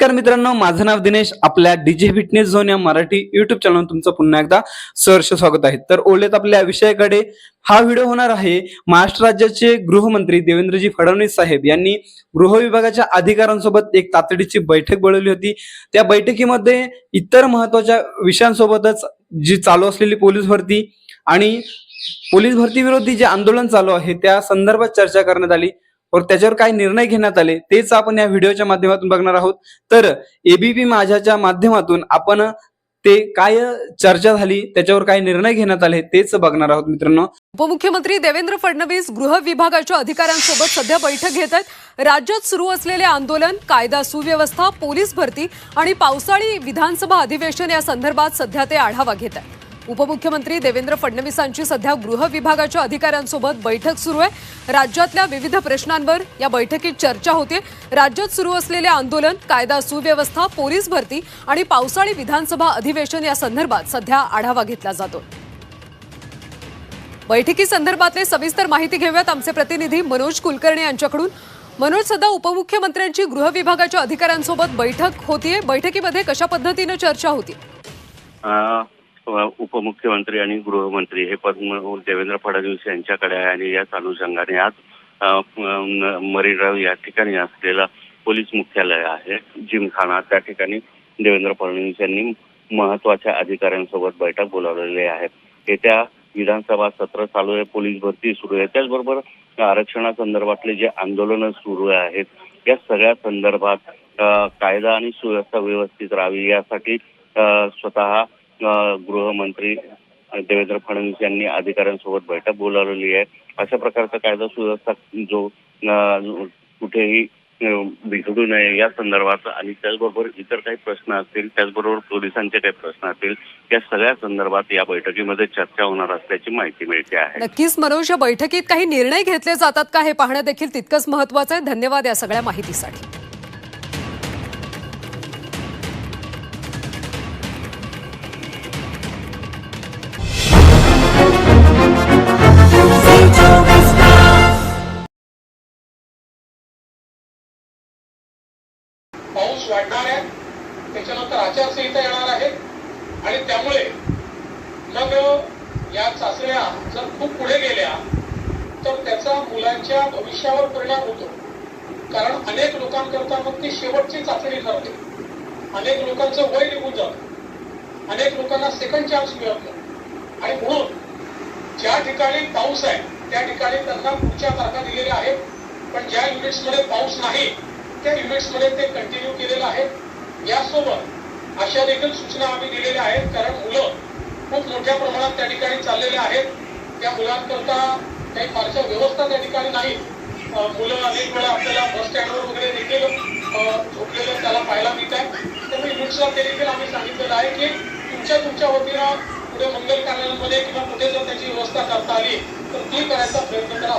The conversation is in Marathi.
नमस्कार मित्रांनो माझं नाव दिनेश आपल्या डीजे फिटनेस झोन या मराठी युट्यूब चॅनल तुमचं पुन्हा एकदा सहर्ष स्वागत आहे. तर ओलेत आपल्या विषयाकडे हा व्हिडिओ होणार आहे महाराष्ट्र राज्याचे गृहमंत्री देवेंद्रजी फडणवीस साहेब यांनी गृह विभागाच्या अधिकाऱ्यांसोबत एक तातडीची बैठक बोलवली होती. त्या बैठकीमध्ये इतर महत्त्वाच्या विषयांसोबतच जी चालू असलेली पोलीस भरती आणि पोलीस भरती विरोधी जे आंदोलन चालू आहे त्या संदर्भात चर्चा करण्यात आली. त्याच्यावर काय निर्णय घेण्यात आले तेच आपण या व्हिडिओच्या माध्यमातून बघणार आहोत. तर एबीपी माझ्याच्या माध्यमातून आपण ते काय चर्चा झाली त्याच्यावर काय निर्णय घेण्यात आले तेच बघणार आहोत मित्रांनो. उपमुख्यमंत्री देवेंद्र फडणवीस गृह विभागाच्या अधिकाऱ्यांसोबत सध्या बैठक घेत आहेत. राज्यात सुरू असलेले आंदोलन कायदा सुव्यवस्था पोलीस भरती आणि पावसाळी विधानसभा अधिवेशन या संदर्भात सध्या ते आढावा घेत आहेत. उपमुख्यमंत्री देवेंद्र फडणवीसांची सध्या गृह विभागाच्या अधिकाऱ्यांसोबत बैठक सुरू आहे. राज्यातल्या विविध प्रश्नांवर या बैठकीत चर्चा होते. राज्यात सुरू असलेले आंदोलन कायदा सुव्यवस्था पोलीस भरती आणि पावसाळी विधानसभा अधिवेशन या संदर्भात सध्या आढावा घेतला जातो. बैठकी संदर्भातले सविस्तर माहिती घेऊयात आमचे प्रतिनिधी मनोज कुलकर्णी यांच्याकडून. मनोज सध्या उपमुख्यमंत्र्यांची गृह विभागाच्या अधिकाऱ्यांसोबत बैठक होतीये. बैठकीमध्ये कशा पद्धतीनं चर्चा होती? उपमुख्यमंत्री आणि गृहमंत्री हे पद देवेंद्र फडणवीस यांच्याकडे आहे आणि याच अनुषंगाने आज म- मरीन ड्राईव्ह या ठिकाणी असलेला पोलीस मुख्यालय आहे जिमखाना. त्या ठिकाणी देवेंद्र फडणवीस यांनी महत्त्वाच्या अधिकाऱ्यांसोबत बैठक बोलावलेली आहे. येत्या विधानसभा सत्र चालू आहे पोलीस भरती सुरू आहे. त्याचबरोबर आरक्षणासंदर्भातले जे आंदोलनं सुरू आहेत या सगळ्या संदर्भात कायदा आणि सुव्यवस्था व्यवस्थित राहावी यासाठी स्वतः गृहमंत्री देवेंद्र फडणवीस यांनी अधिकाऱ्यांसोबत बैठक बोलावलेली आहे. अशा प्रकारचा कायदा सुव्यवस्था जो कुठेही बिघडू नये या संदर्भात आणि त्याचबरोबर इतर काही प्रश्न असतील त्याचबरोबर पोलिसांचे काही प्रश्न असतील या सगळ्या संदर्भात या बैठकीमध्ये चर्चा होणार असल्याची माहिती मिळते आहे. नक्कीच मनोज या बैठकीत काही निर्णय घेतले जातात का हे पाहणं देखील तितकंच महत्वाचं आहे. धन्यवाद या सगळ्या माहितीसाठी. पाऊस वाढणार आहे त्याच्यानंतर आचारसंहिता येणार आहे. आणि त्यामुळे मग या चाचण्या जर खूप पुढे गेल्या तर त्याचा मुलांच्या भविष्यावर परिणाम होतो. कारण अनेक लोकांकरता मग ती शेवटची चाचणी ठरते. अनेक लोकांचं वय निघून जातं. अनेक लोकांना सेकंड चान्स मिळत नाही. आणि म्हणून ज्या ठिकाणी पाऊस आहे त्या ठिकाणी त्यांना पुढच्या तारखा दिलेल्या आहेत. पण ज्या युनिट्समध्ये पाऊस नाही त्या युनिट्समध्ये ते कंटिन्यू केलेलं आहे. यासोबत अशा देखील सूचना आम्ही दिलेल्या आहेत. कारण मुलं खूप मोठ्या प्रमाणात त्या ठिकाणी चाललेले आहेत. त्या मुलांकरता काही फारशा व्यवस्था त्या ठिकाणी नाही. मुलं अनेक वेळा आपल्याला बस स्टँडवर वगैरे देखील झोपलेलं त्याला पाहायला मिळत आहे. त्यामुळे युनिट्सला ते देखील आम्ही सांगितलेलं आहे की तुमच्या तुमच्या वतीनं पुढे मंगल कार्यालयामध्ये किंवा कुठे जर त्याची व्यवस्था करता आली तर ती करायचा प्रयत्न करा.